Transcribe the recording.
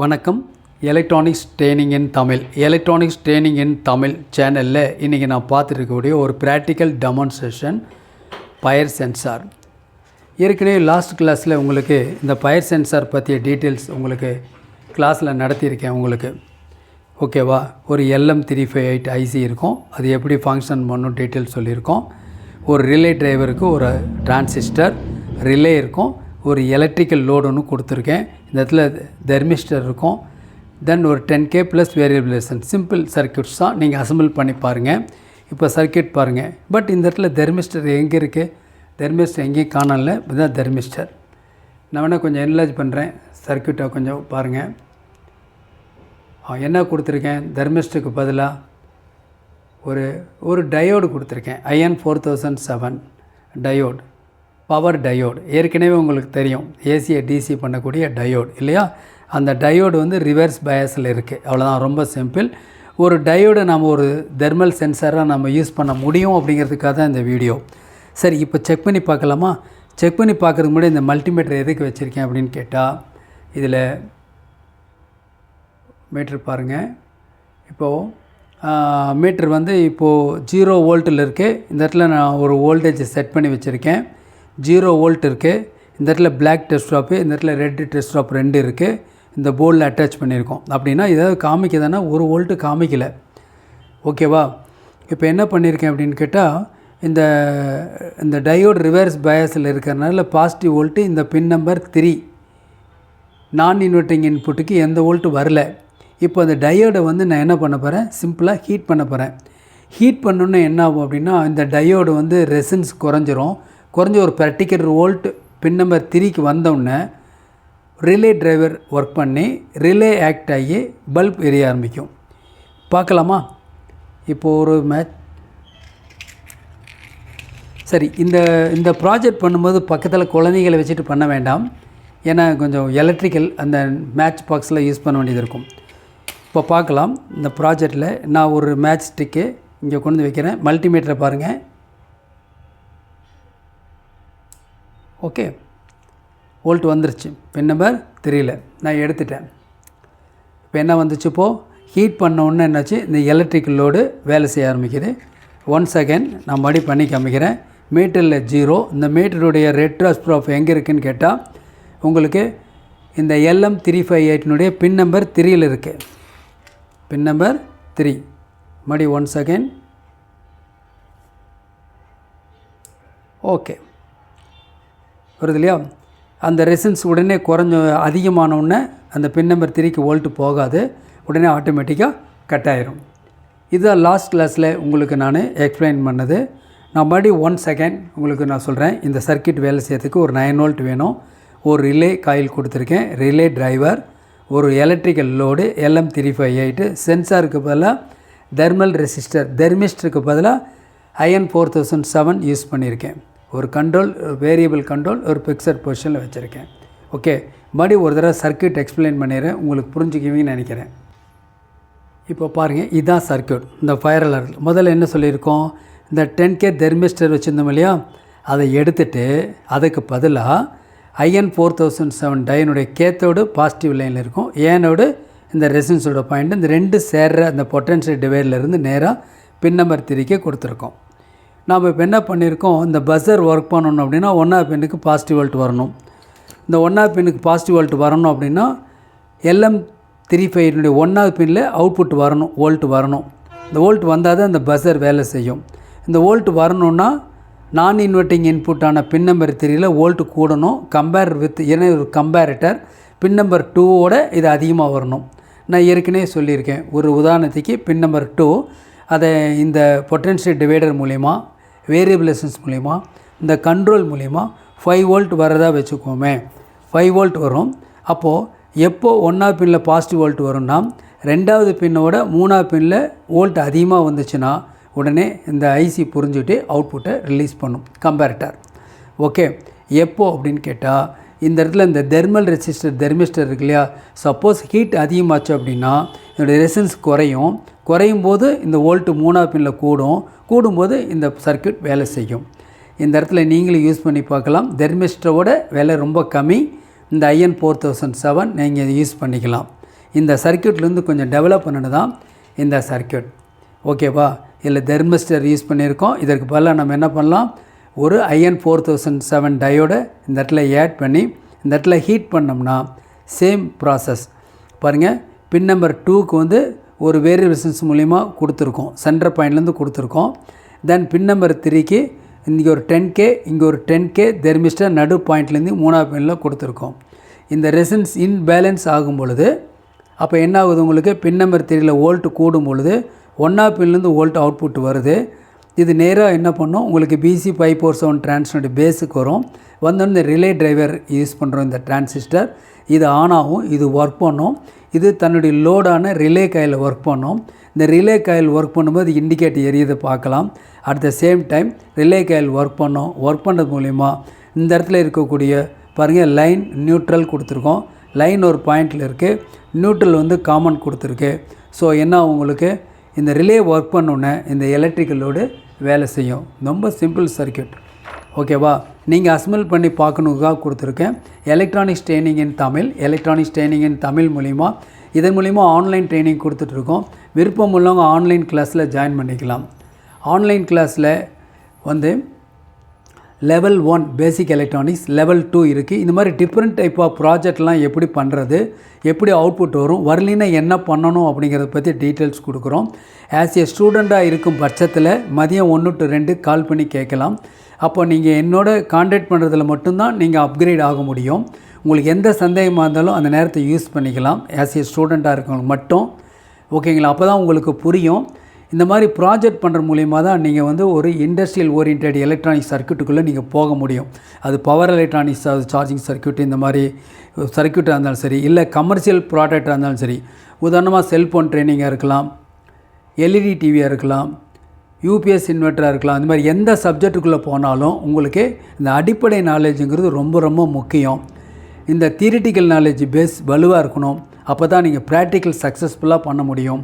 வணக்கம். Electronics training in Tamil electronics training in Tamil சேனலில் இன்றைக்கி நான் பார்த்துருக்கக்கூடிய ஒரு ப்ராக்டிக்கல் டெமான்ஸ்ட்ரேஷன் பயர் சென்சார் ஏற்கனவே லாஸ்ட் கிளாஸில் உங்களுக்கு இந்த பயர் சென்சார் பற்றிய டீட்டெயில்ஸ் உங்களுக்கு கிளாஸில் நடத்தியிருக்கேன் உங்களுக்கு. ஓகேவா ஒரு LM three five eight IC இருக்கும். அது எப்படி ஃபங்க்ஷன் பண்ணும் டீட்டெயில்ஸ் சொல்லியிருக்கோம். ஒரு ரிலே டிரைவருக்கு ஒரு டிரான்சிஸ்டர் ரிலே இருக்கும். ஒரு எலக்ட்ரிக்கல் லோடு ஒன்று கொடுத்துருக்கேன். இந்த இடத்துல தெர்மிஸ்டர் இருக்கும். தென் ஒரு ten K plus variation simple circuits தான் நீங்கள் அசம்பிள் பண்ணி பாருங்கள் இப்போ சர்க்கியூட் பாருங்கள் பட் இந்த இடத்துல தெர்மிஸ்டர் எங்கே இருக்குது தெர்மிஸ்டர் எங்கேயும் காணல இதுதான் தெர்மிஸ்டர் நான் வேணால் கொஞ்சம் என்லார்ஜ் பண்ணுறேன் சர்க்கியூட்டை கொஞ்சம் பாருங்கள் என்ன கொடுத்துருக்கேன்? தெர்மிஸ்டருக்கு பதிலாக ஒரு ஒரு டயோடு கொடுத்துருக்கேன். IN four thousand seven diode power diode. ஏற்கனவே உங்களுக்கு தெரியும் ஏசியை டிசி பண்ணக்கூடிய டயோடு இல்லையா? அந்த டயோடு வந்து ரிவர்ஸ் பயஸில் இருக்குது அவ்வளோதான் ரொம்ப சிம்பிள் ஒரு டயோடை நம்ம ஒரு தெர்மல் சென்சாராக நம்ம யூஸ் பண்ண முடியும் அப்படிங்கிறதுக்காக தான் இந்த வீடியோ சரி இப்போ செக் பண்ணி பார்க்கலாமா? செக் பண்ணி பார்க்குறதுக்கு முன்னாடி இந்த மல்டிமீட்டர் எதுக்கு வச்சுருக்கேன் அப்படின்னு கேட்டால் இதில் மீட்ரு பாருங்கள் இப்போது மீட்ரு வந்து இப்போது ஜீரோ வோல்ட்டில் இருக்குது இந்த இடத்துல நான் ஒரு வோல்டேஜ் செட் பண்ணி வச்சுருக்கேன். ஜீரோ வோல்ட் இருக்குது இந்த இடத்துல பிளாக் டெஸ்ட் ட்ராப்பு இந்த இடத்துல ரெட் டெஸ்ட் ட்ராப் ரெண்டு இருக்குது இந்த போர்டில் அட்டாச் பண்ணியிருக்கோம். அப்படின்னா ஏதாவது காமிக்குதுன்னா ஒரு வோல்ட்டு காமிக்கல. ஓகேவா இப்போ என்ன பண்ணியிருக்கேன் அப்படின்னு கேட்டால் இந்த இந்த டயோடு ரிவர்ஸ் பயஸில் இருக்கிறனால பாசிட்டிவ் வோல்ட்டு இந்த பின் நம்பர் த்ரீ நான் இன்வெர்ட்டிங் இன்புட்டுக்கு எந்த வோல்ட்டு வரல. இப்போ அந்த டயோடை வந்து நான் என்ன பண்ண போகிறேன் சிம்பிளாக ஹீட் பண்ண போகிறேன் ஹீட் பண்ணோன்னே என்ன ஆகும் அப்படின்னா இந்த டயோடு வந்து ரெசன்ஸ் குறைஞ்சிரும். குறைஞ்ச ஒரு பர்டிகுலர் வோல்ட் பின் நம்பர் த்ரீக்கு வந்தோடனே ரிலே டிரைவர் ஒர்க் பண்ணி ரிலே ஆக்ட் ஆகி பல்ப் எரிய ஆரம்பிக்கும். பார்க்கலாமா? இப்போது ஒரு மேட்ச் சரி இந்த இந்த ப்ராஜெக்ட் பண்ணும்போது பக்கத்தில் குழந்தைகளை வச்சுட்டு பண்ண வேண்டாம். ஏன்னா கொஞ்சம் எலக்ட்ரிக்கல் அந்த மேட்ச் பாக்ஸில் யூஸ் பண்ண வேண்டியது இருக்கும். இப்போ பார்க்கலாம் இந்த ப்ராஜெக்டில் நான் ஒரு மேட்ச் ஸ்டிக்கு இங்கே கொண்டு வந்து வைக்கிறேன். மல்டிமீட்டரை பாருங்கள் ஓகே. வோல்ட் வந்துருச்சு. பின் நம்பர் தெரியல. நான் எடுத்துட்டேன். இப்போ என்ன வந்துச்சு இப்போது ஹீட் பண்ண என்னாச்சு? இந்த எலக்ட்ரிக்கல் லோடு வேலை செய்ய ஆரம்பிக்குது. ஒன் செகண்ட் நான் மறுபடி பண்ணி காமிக்கிறேன். மீட்டரில் ஜீரோ இந்த மீட்டருடைய ரெட்ராஸ் ப்ராஃப் எங்கே இருக்குதுன்னு கேட்டால் உங்களுக்கு இந்த எல்எம் த்ரீ ஃபைவ் எயிட்டினுடைய பின் நம்பர் த்ரீயில் இருக்குது பின் நம்பர் த்ரீ மறுபடி ஒன் செகண்ட் ஓகே வருது இல்லையா? அந்த ரெசன்ஸ் உடனே குறைஞ்ச அதிகமான உடனே அந்த பின் நம்பர் த்ரீக்கு வோல்ட்டு போகாது. உடனே ஆட்டோமேட்டிக்காக கட் ஆயிரும். இதுதான் லாஸ்ட் கிளாஸில் உங்களுக்கு நான் எக்ஸ்பிளைன் பண்ணது. நான் மறுபடியும் ஒன் செகண்ட் உங்களுக்கு நான் சொல்கிறேன் இந்த சர்க்கியூட் வேலை செய்யறதுக்கு ஒரு நைன் வோல்ட் வேணும். ஒரு ரிலே காயில் கொடுத்துருக்கேன். ரிலே டிரைவர் ஒரு electrical load LM three five eight சென்சாருக்கு பதிலாக தெர்மல் ரெசிஸ்டர் தெர்மிஸ்டருக்கு பதிலாக IN four thousand seven use பண்ணியிருக்கேன் ஒரு கண்ட்ரோல் வேரியபிள் கண்ட்ரோல் ஒரு பிக்சர் பொசிஷனில் வச்சுருக்கேன். ஓகே மறுபடியும் ஒரு தடவை சர்க்கியூட் எக்ஸ்பிளைன் பண்ணிடுறேன். உங்களுக்கு புரிஞ்சுக்குவீங்கன்னு நினைக்கிறேன். இப்போ பாருங்கள் இதுதான் சர்க்கியூட் இந்த ஃபயர் அலர்ட் முதல்ல என்ன சொல்லியிருக்கோம்? இந்த டென் கே தெர்மிஸ்டர் வச்சுருந்தோம் இல்லையா? அதை எடுத்துட்டு அதுக்கு பதிலாக ஐஎன் ஃபோர் தௌசண்ட் செவன் டயனுடைய கேத்தோடு பாசிட்டிவ் லைனில் இருக்கும். ஏனோடு இந்த ரெசன்ஸோட பாயிண்ட் இந்த ரெண்டு சேர்ற அந்த பொட்டன்ஷியல் டிவைட்லேருந்து நேராக பின் நம்பர் த்ரீக்கே கொடுத்துருக்கோம். நாம் இப்போ என்ன பண்ணியிருக்கோம் இந்த பஸ்ஸர் ஒர்க் பண்ணணும் அப்படின்னா ஒன்றா பின்னுக்கு பாசிட்டிவ் வோல்ட் வரணும். இந்த ஒன்றா பின்னுக்கு பாசிட்டிவ் வோல்ட் வரணும் அப்படின்னா எல்எம் த்ரீ ஃபைவ்னுடைய ஒன்றாவது பின்னில் அவுட்புட் வரணும் வோல்ட் வரணும். இந்த வோல்ட் வந்தால் தான் இந்த பஸ்ஸர் வேலை செய்யும். இந்த வோல்ட் வரணும்னா நான் இன்வெர்ட்டிங் இன்புட்டான பின் நம்பர் த்ரீயில் வோல்ட் கூடணும். கம்பேர் வித் ஏன்னா ஒரு கம்பேரிட்டர் பின் நம்பர் டூவோட இது அதிகமாக வரணும். நான் ஏற்கனவே சொல்லியிருக்கேன். ஒரு உதாரணத்துக்கு பின் நம்பர் டூ அதை இந்த பொட்டன்ஷியல் டிவைடர் மூலிமா வேரியபிளேஷன்ஸ் மூலிமா இந்த கண்ட்ரோல் மூலிமா ஃபைவ் வோல்ட் வரதா வச்சுக்கோமே. ஃபைவ் வோல்ட் வரும். அப்போது எப்போ ஒன்றாவது பின்னில் பாசிட்டிவ் வோல்ட் வரும்னா ரெண்டாவது பின்னோட மூணாவது பின்னில் வோல்ட் அதிகமாக வந்துச்சுன்னா உடனே இந்த ஐசி புரிஞ்சுட்டு அவுட்புட்டை ரிலீஸ் பண்ணும் கம்பேரிட்டர் ஓகே எப்போ அப்படின்னு கேட்டால் இந்த இடத்துல இந்த தெர்மல் ரெசிஸ்டர் தெர்மிஸ்டர் இருக்கு இல்லையா? சப்போஸ் ஹீட் அதிகமாச்சு அப்படின்னா இதோடய ரெசன்ஸ் குறையும். குறையும் போது இந்த வோல்ட்டு மூணாவது பின்னில் கூடும். கூடும்போது இந்த சர்க்யூட் வேலை செய்யும். இந்த இடத்துல நீங்களும் யூஸ் பண்ணி பார்க்கலாம். தெர்மிஸ்டரோட விலை ரொம்ப கம்மி. இந்த ஐஎன் ஃபோர் தௌசண்ட் செவன் நீங்கள் யூஸ் பண்ணிக்கலாம். இந்த சர்க்கியூட்லேருந்து கொஞ்சம் டெவலப் பண்ணது தான் இந்த சர்க்கியூட் ஓகேவா? இதில் தெர்மிஸ்டர் யூஸ் பண்ணியிருக்கோம். இதற்கு பதிலாக நம்ம என்ன பண்ணலாம்? ஒரு ஐஎன் ஃபோர் தௌசண்ட் செவன் டயோட இந்த இடத்துல ஆட் பண்ணி இந்த இடத்துல ஹீட் பண்ணோம்னா சேம் ப்ராசஸ் பாருங்கள் பின் நம்பர் டூக்கு வந்து ஒரு வேரியபிள்ஸன்ஸ் மூலிமா கொடுத்துருக்கோம். சென்டர் பாயிண்ட்லேருந்து கொடுத்துருக்கோம். தென் பின் நம்பர் த்ரீக்கு இங்கே ஒரு டென் கே இங்கே ஒரு டென் கே தெர்மிஸ்டர் நடு பாயிண்ட்லேருந்து மூணாவது பின்னில் கொடுத்துருக்கோம். இந்த ரெசன்ஸ் இன்பேலன்ஸ் ஆகும் பொழுது அப்போ என்ன ஆகுது உங்களுக்கு பின் நம்பர் த்ரீயில் வோல்ட் கூடும் பொழுது ஒன்றா பின்லேருந்து வோல்ட் அவுட்புட் வருது. இது நேராக என்ன பண்ணும்? உங்களுக்கு பிசி ஃபைவ் ஃபோர் செவன் டிரான்ஸ்னோட பேஸுக்கு வரும். வந்தோடனே இந்த ரிலே டிரைவர் யூஸ் பண்ணுறோம் இந்த டிரான்சிஸ்டர் இது ஆன் ஆகும் இது ஒர்க் பண்ணும். இது தன்னுடைய லோடான ரிலே காயில் ஒர்க் பண்ணும். இந்த ரிலே காயில் ஒர்க் பண்ணும்போது இண்டிகேட் எரியதை பார்க்கலாம். At the same time relay coil work பண்ணும். ஒர்க் பண்ணுறது மூலிமா இந்த இடத்துல இருக்கக்கூடிய பாருங்கள் லைன் நியூட்ரல் கொடுத்துருக்கோம். லைன் ஒரு பாயிண்டில் இருக்குது நியூட்ரல் வந்து காமன் கொடுத்துருக்கு. ஸோ என்ன உங்களுக்கு? இந்த ரிலே ஒர்க் பண்ணோன்னே இந்த எலக்ட்ரிக்கலோடு வேலை செய்யும். ரொம்ப சிம்பிள் சர்க்கியூட் ஓகேவா நீங்கள் அஸ்மெல் பண்ணி பார்க்கணுக்காக கொடுத்துருக்கேன். Electronics training in Tamil electronics training in Tamil மூலிமா இதன் மூலிமா ஆன்லைன் ட்ரைனிங் கொடுத்துட்ருக்கோம் விருப்பம் உள்ளவங்க ஆன்லைன் கிளாஸில் ஜாயின் பண்ணிக்கலாம். ஆன்லைன் கிளாஸில் வந்து level one basic electronics level two இருக்குது இந்த மாதிரி டிஃப்ரெண்ட் டைப் ஆஃப் ப்ராஜெக்ட்லாம் எப்படி பண்ணுறது எப்படி அவுட்புட் வரும் வரலினா என்ன பண்ணணும் அப்படிங்கிறத பற்றி டீட்டெயில்ஸ் கொடுக்குறோம். ஆஸ் ஏ ஸ்டூடெண்ட்டாக இருக்கும் பட்சத்தில் மதியம் ஒன்று டு ரெண்டு கால் பண்ணி கேட்கலாம். அப்போ நீங்கள் என்னோட காண்டாக்ட் பண்ணுறதுல மட்டும்தான் நீங்கள் அப்கிரேட் ஆக முடியும். உங்களுக்கு எந்த சந்தேகமாக இருந்தாலும் அந்த நேரத்தை யூஸ் பண்ணிக்கலாம். ஆஸ் ஏ ஸ்டூடெண்ட்டாக இருக்கவங்க மட்டும். ஓகேங்களா அப்போ தான் உங்களுக்கு புரியும். இந்த மாதிரி ப்ராஜெக்ட் பண்ணுற மூலிமா தான் நீங்கள் வந்து ஒரு இண்டஸ்ட்ரியல் ஓரியன்ட் எலக்ட்ரானிக் சர்க்கியூட்டுக்குள்ளே நீங்கள் போக முடியும். அது பவர் எலக்ட்ரானிக்ஸ் அது சார்ஜிங் சர்க்கியூட் இந்த மாதிரி சர்க்கியூட்டாக இருந்தாலும் சரி இல்லை கமர்ஷியல் ப்ராடக்டாக இருந்தாலும் சரி. உதாரணமாக செல்ஃபோன் ட்ரைனிங்காக இருக்கலாம் எல்இடி டிவியாக இருக்கலாம் யூபிஎஸ் இன்வெர்ட்டராக இருக்கலாம் அந்த மாதிரி எந்த சப்ஜெக்ட்டுக்குள்ளே போனாலும் உங்களுக்கு இந்த அடிப்படை நாலேஜுங்கிறது ரொம்ப ரொம்ப முக்கியம். இந்த தியரிட்டிக்கல் நாலேஜ் பேஸ் வலுவாக இருக்கணும். அப்போ தான் நீங்கள் ப்ராக்டிக்கல் சக்ஸஸ்ஃபுல்லாக பண்ண முடியும்.